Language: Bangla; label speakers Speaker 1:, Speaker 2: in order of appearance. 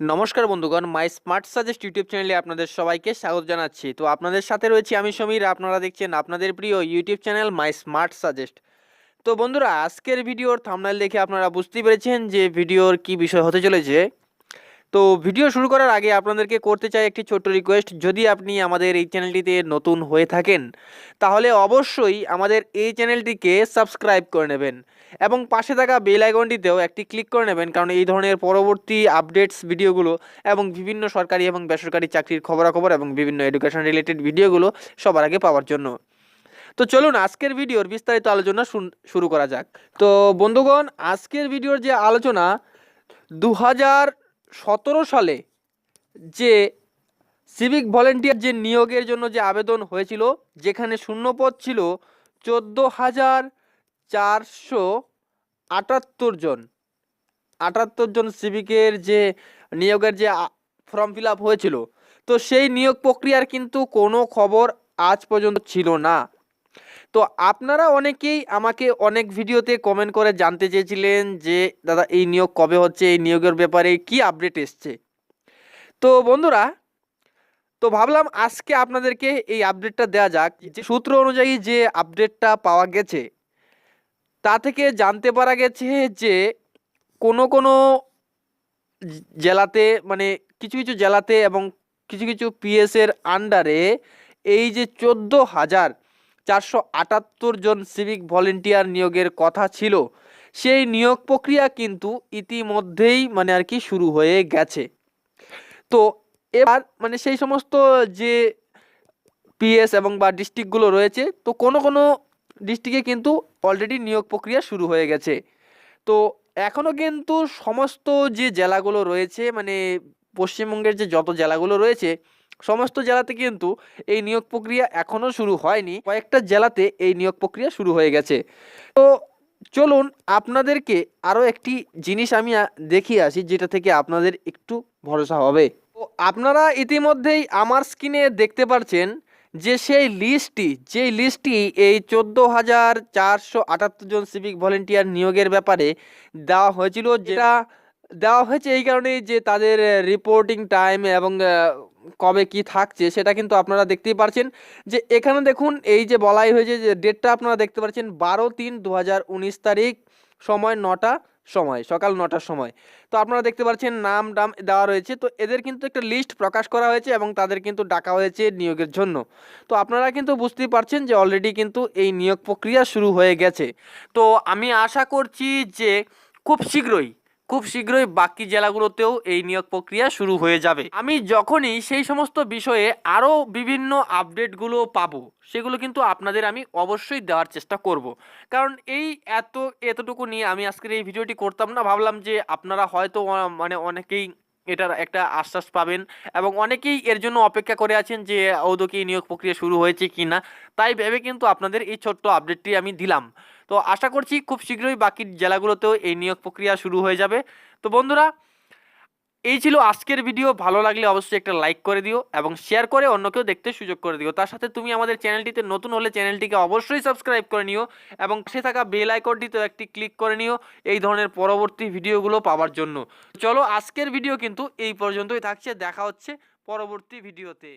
Speaker 1: নমস্কার বন্ধুগণ, মাই স্মার্ট সাজেস্ট ইউটিউব চ্যানেলে আপনাদের সবাইকে স্বাগত জানাচ্ছি। তো আপনাদের সাথে রয়েছি আমি সমীর, আপনারা দেখছেন আপনাদের প্রিয় YouTube channel my smart suggest. তো বন্ধুরা, আজকের ভিডিওর থামনাইল দেখে আপনারা বুঝতেই পেরেছেন যে ভিডিওর কি বিষয় হতে চলেছে। তো ভিডিও শুরু করার আগে আপনাদেরকে করতে চাই একটি ছোট্ট রিকোয়েস্ট যদি আপনি আমাদের এই চ্যানেলটিতে নতুন হয়ে থাকেন, তাহলে অবশ্যই আমাদের এই চ্যানেলটিকে সাবস্ক্রাইব করে নেবেন এবং পাশে থাকা বেল আইকনটিতেও একটি ক্লিক করে নেবেন, কারণ এই ধরনের পরবর্তী আপডেটস ভিডিওগুলো এবং বিভিন্ন সরকারি এবং বেসরকারি চাকরির খবরাখবর এবং বিভিন্ন এডুকেশন রিলেটেড ভিডিওগুলো সবার আগে পাওয়ার জন্য। তো চলুন আজকের ভিডিওর বিস্তারিত আলোচনা শুরু করা যাক। তো বন্ধুগণ, আজকের ভিডিওর যে আলোচনা দু হাজার সতেরো সালে যে সিভিক ভলেন্টিয়ার যে নিয়োগের জন্য যে আবেদন হয়েছিল, যেখানে শূন্যপদ ছিল চোদ্দ হাজার চারশো আটাত্তর জন। আটাত্তর জন সিভিকের যে নিয়োগের যে ফর্ম ফিল হয়েছিল। তো সেই নিয়োগ প্রক্রিয়ার কিন্তু কোনো খবর আজ পর্যন্ত ছিল না। তো আপনারা অনেকেই আমাকে অনেক ভিডিওতে কমেন্ট করে জানতে চেয়েছিলেন যে, দাদা, এই নিয়োগ কবে হচ্ছে? এই নিয়োগের ব্যাপারে কি আপডেট এসছে? তো বন্ধুরা, তো ভাবলাম আজকে আপনাদেরকে এই আপডেটটা দেওয়া যাক। যে সূত্র অনুযায়ী যে আপডেটটা পাওয়া গেছে, তা থেকে জানতে পারা গেছে যে, কোনো কোনো জেলাতে মানে কিছু কিছু জেলাতে এবং কিছু কিছু পিএসের আন্ডারে এই যে চোদ্দ হাজার চারশো আটাত্তর জন সিভিক ভলেন্টিয়ার নিয়োগের কথা ছিল। সেই নিয়োগ প্রক্রিয়া কিন্তু ইতিমধ্যেই মানে আর কি শুরু হয়ে গেছে। তো এবার মানে সেই সমস্ত যে পিএস এবং বা ডিস্ট্রিক্টগুলো রয়েছে, তো কোনো কোনো ডিস্ট্রিক্টে কিন্তু অলরেডি নিয়োগ প্রক্রিয়া শুরু হয়ে গেছে। তো এখনও কিন্তু সমস্ত যে জেলাগুলো রয়েছে মানে পশ্চিমবঙ্গের যে যত জেলাগুলো রয়েছে, সমস্ত জেলাতে কিন্তু এই নিয়োগ প্রক্রিয়া এখনও শুরু হয়নি। কয়েকটা জেলাতে এই নিয়োগ প্রক্রিয়া শুরু হয়ে গেছে। তো চলুন আপনাদেরকে আরও একটি জিনিস আমি দেখিয়ে আসি, যেটা থেকে আপনাদের একটু ভরসা হবে। তো আপনারা ইতিমধ্যেই আমার স্ক্রিনে দেখতে পাচ্ছেন যে সেই লিস্টটি, যেই লিস্টটি এই চোদ্দ হাজার চারশো আটাত্তর জন সিভিক ভলেন্টিয়ার নিয়োগের ব্যাপারে দেওয়া হয়েছিল, যেটা দেওয়া হয়েছে এই কারণেই যে তাদের রিপোর্টিং টাইম এবং কবে কি থাকছে সেটা কিন্তু আপনারা দেখতেই পারছেন। যে এখানে দেখুন, এই যে বলাই হয়েছে যে ডেটটা আপনারা দেখতে পাচ্ছেন বারো তিন দু তারিখ, সময় নটা সময়, সকাল নটার সময়। তো আপনারা দেখতে পাচ্ছেন নাম টাম দেওয়া রয়েছে। তো এদের কিন্তু একটা লিস্ট প্রকাশ করা হয়েছে এবং তাদের কিন্তু ডাকা হয়েছে নিয়োগের জন্য। তো আপনারা কিন্তু বুঝতেই পারছেন যে অলরেডি কিন্তু এই নিয়োগ প্রক্রিয়া শুরু হয়ে গেছে। তো আমি আশা করছি যে খুব শীঘ্রই খুব শীঘ্রই বাকি জেলাগুলোতেও এই নিয়োগ প্রক্রিয়া শুরু হয়ে যাবে। আমি যখনই সেই সমস্ত বিষয়ে আরও বিভিন্ন আপডেটগুলো পাবো, সেগুলো কিন্তু আপনাদের আমি অবশ্যই দেওয়ার চেষ্টা করব। কারণ এই এত, এতটুকু নিয়ে আমি আজকের এই ভিডিওটি করতাম না, ভাবলাম যে আপনারা হয়তো মানে অনেকেই এটার একটা আশ্বাস পাবেন এবং অনেকেই এর জন্য অপেক্ষা করে আছেন যে ঔদকি নিয়োগ প্রক্রিয়া শুরু হয়েছে কি না তাই ভেবে কিন্তু আপনাদের এই ছোট্ট আপডেটটি আমি দিলাম। তো আশা করছি খুব শীঘ্রই বাকি জেলাগুলোতেও এই নিয়োগ প্রক্রিয়া শুরু হয়ে যাবে। তো বন্ধুরা, এই ছিল আজকের ভিডিও। ভালো লাগলে অবশ্যই একটা লাইক করে দিও এবং শেয়ার করে অন্যকেও দেখতে সুযোগ করে দিও। তার সাথে তুমি আমাদের চ্যানেলটিতে নতুন হলে চ্যানেলটিকে অবশ্যই সাবস্ক্রাইব করে নিও এবং সে থাকা বেল আইকনটিতেও একটি ক্লিক করে নিও এই ধরনের পরবর্তী ভিডিওগুলো পাওয়ার জন্য। চলো আজকের ভিডিও কিন্তু এই পর্যন্তই থাকছে। দেখা হচ্ছে পরবর্তী ভিডিওতে।